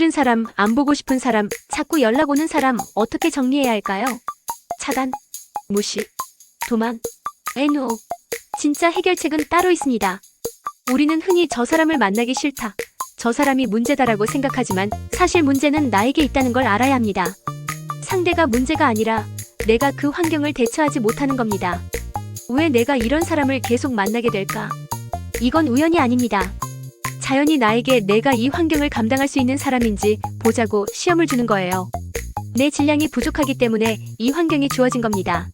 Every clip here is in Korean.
싫은 사람, 안 보고 싶은 사람, 자꾸 연락 오는 사람 어떻게 정리해야 할까요? 차단, 무시, 도망, 애노. 진짜 해결책은 따로 있습니다. 우리는 흔히 저 사람을 만나기 싫다. 저 사람이 문제다라고 생각하지만 사실 문제는 나에게 있다는 걸 알아야 합니다. 상대가 문제가 아니라 내가 그 환경을 대처하지 못하는 겁니다. 왜 내가 이런 사람을 계속 만나게 될까? 이건 우연이 아닙니다. 자연히 나에게 내가 이 환경을 감당할 수 있는 사람인지 보자고 시험을 주는 거예요. 내 질량이 부족하기 때문에 이 환경이 주어진 겁니다.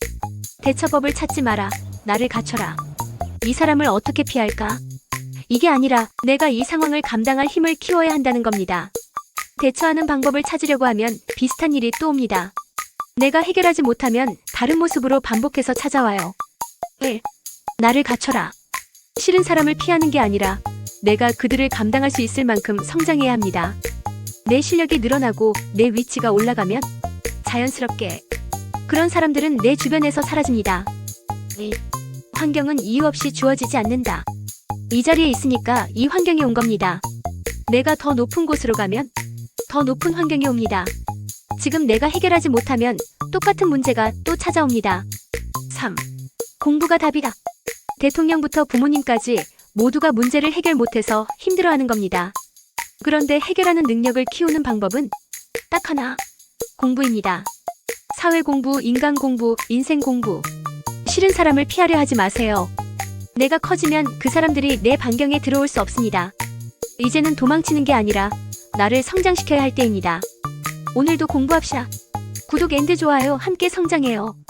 대처법을 찾지 마라. 나를 갖춰라. 이 사람을 어떻게 피할까? 이게 아니라 내가 이 상황을 감당할 힘을 키워야 한다는 겁니다. 대처하는 방법을 찾으려고 하면 비슷한 일이 또 옵니다. 내가 해결하지 못하면 다른 모습으로 반복해서 찾아와요. 1. 나를 갖춰라. 싫은 사람을 피하는 게 아니라 내가 그들을 감당할 수 있을 만큼 성장해야 합니다. 내 실력이 늘어나고 내 위치가 올라가면 자연스럽게 그런 사람들은 내 주변에서 사라집니다. 2. 환경은 이유 없이 주어지지 않는다. 이 자리에 있으니까 이 환경이 온 겁니다. 내가 더 높은 곳으로 가면 더 높은 환경이 옵니다. 지금 내가 해결하지 못하면 똑같은 문제가 또 찾아옵니다. 3. 공부가 답이다. 대통령부터 부모님까지 모두가 문제를 해결 못해서 힘들어하는 겁니다. 그런데 해결하는 능력을 키우는 방법은 딱 하나. 공부입니다. 사회 공부, 인간 공부, 인생 공부. 싫은 사람을 피하려 하지 마세요. 내가 커지면 그 사람들이 내 반경에 들어올 수 없습니다. 이제는 도망치는 게 아니라 나를 성장시켜야 할 때입니다. 오늘도 공부합시다. 구독 앤드 좋아요 함께 성장해요.